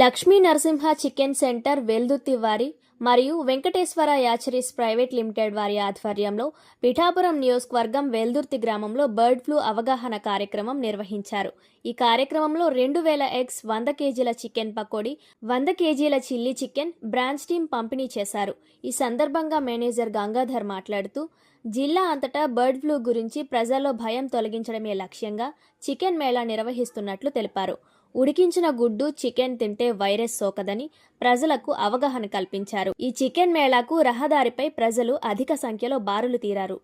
Lakshmi Narasimha chicken centre Veldurthi వారి మరియు Venkateswara యాచరీస్ private limited వారి ఆధ్వర్యంలో పిఠాపురం నియోజకవర్గం వెల్దుర్తి గ్రామంలో బర్డ్ ఫ్లూ అవగాహన కార్యక్రమం నిర్వహించారు. ఈ కార్యక్రమంలో రెండు వేల ఎగ్స్ వంద కేజీల చికెన్ పకోడీ వంద కేజీల చిల్లీ చికెన్ బ్రాంచ్ టీం పంపిణీ చేశారు. ఈ సందర్భంగా మేనేజర్ గంగాధర్ మాట్లాడుతూ జిల్లా అంతటా బర్డ్ ఫ్లూ గురించి ప్రజల్లో భయం తొలగించడమే లక్ష్యంగా చికెన్ మేళా నిర్వహిస్తున్నట్లు తెలిపారు. ఉడికించిన గుడ్డు చికెన్ తింటే వైరస్ సోకదని ప్రజలకు అవగాహన కల్పించారు. ఈ చికెన్ మేళాకు రహదారిపై ప్రజలు అధిక సంఖ్యలో బారులు తీరారు.